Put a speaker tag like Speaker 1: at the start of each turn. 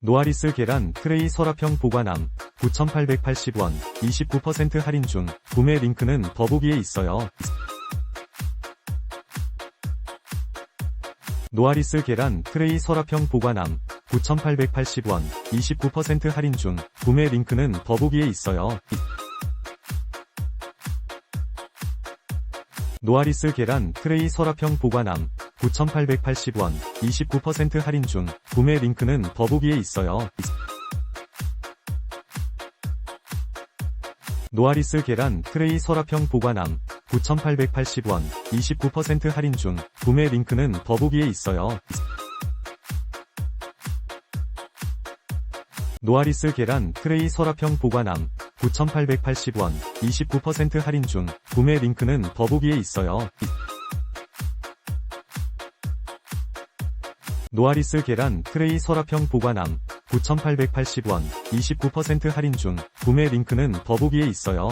Speaker 1: 노아리스 계란 트레이 서랍형 보관함 9,880원 29% 할인 중 구매 링크는 더보기에 있어요. 노아리스 계란 트레이 서랍형 보관함 9,880원 29% 할인 중 구매 링크는 더보기에 있어요. 노아리스 계란 트레이 서랍형 보관함 9,880원 29% 할인 중 구매 링크는 더보기에 있어요. 노아리스 계란 트레이 서랍형 보관함 9,880원 29% 할인 중 구매 링크는 더보기에 있어요. 노아리스 계란 트레이 서랍형 보관함 9,880원 29% 할인 중 구매 링크는 더보기에 있어요. 노아리스 계란 트레이 서랍형 보관함 9,880원 29% 할인 중 구매 링크는 더보기에 있어요.